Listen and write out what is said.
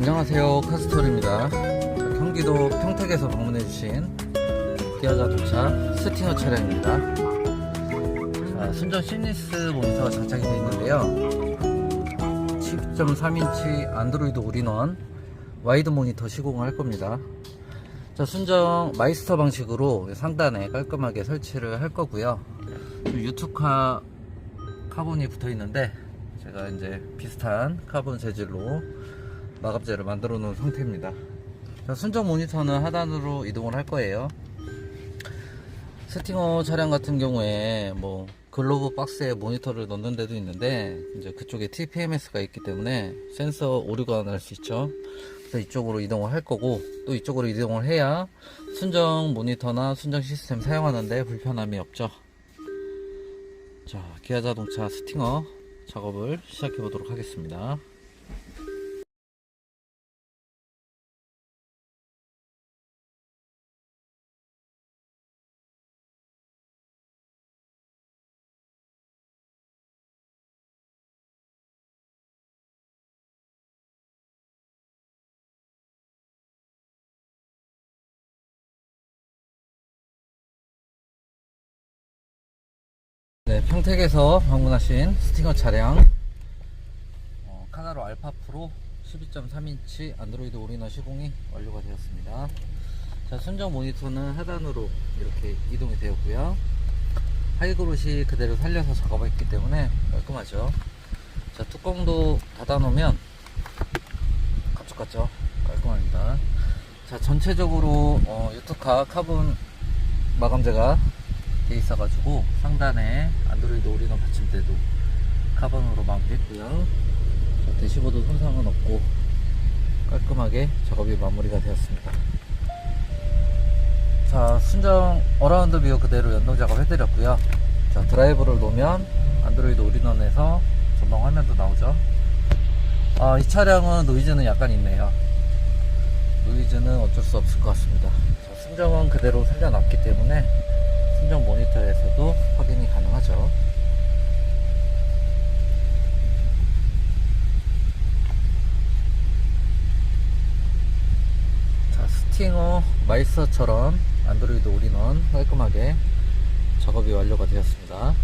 안녕하세요. 카스톨입니다. 자, 경기도 평택에서 방문해주신 기아 자동차 스팅어 차량입니다. 자, 순정 시니스 모니터가 장착이 되어 있는데요. 10.3인치 안드로이드 올인원 와이드 모니터 시공을 할 겁니다. 자, 순정 마이스터 방식으로 상단에 깔끔하게 설치를 할 거고요. 유투카 카본이 붙어 있는데 제가 이제 비슷한 카본 재질로 마감재를 만들어 놓은 상태입니다. 자, 순정 모니터는 하단으로 이동을 할 거예요. 스팅어 차량 같은 경우에 뭐 글로브 박스에 모니터를 넣는 데도 있는데 이제 그쪽에 TPMS가 있기 때문에 센서 오류가 날 수 있죠. 그래서 이쪽으로 이동을 할 거고 또 이쪽으로 이동을 해야 순정 모니터나 순정 시스템 사용하는데 불편함이 없죠. 자 기아 자동차 스팅어 작업을 시작해 보도록 하겠습니다 네, 평택에서 방문하신 스팅어 차량 어, 카나로 알파 프로 12.3인치 안드로이드 올인원 시공이 완료가 되었습니다. 자, 순정 모니터는 하단으로 이렇게 이동이 되었고요. 하이그롯이 그대로 살려서 작업했기 때문에 깔끔하죠. 자, 뚜껑도 닫아놓으면 가축 같죠? 깔끔합니다. 자, 전체적으로 어, 유투카 카본 마감재가 돼 있어가지고 상단에 안드로이드 올인원 받침대도 카본으로 마무리했고요. 자, 대시보드 손상은 없고 깔끔하게 작업이 마무리가 되었습니다. 자, 순정 어라운드 뷰 그대로 연동 작업 해드렸고요. 자, 드라이브를 놓으면 안드로이드 올인원에서 전방 화면도 나오죠. 아, 이 차량은 노이즈는 약간 있네요. 노이즈는 어쩔 수 없을 것 같습니다. 자, 순정은 그대로 살려놨기 때문에 순정 모니터에서도 확인이 가능하죠. 자, 스팅어 마이스터처럼 안드로이드 올인원 깔끔하게 작업이 완료가 되었습니다.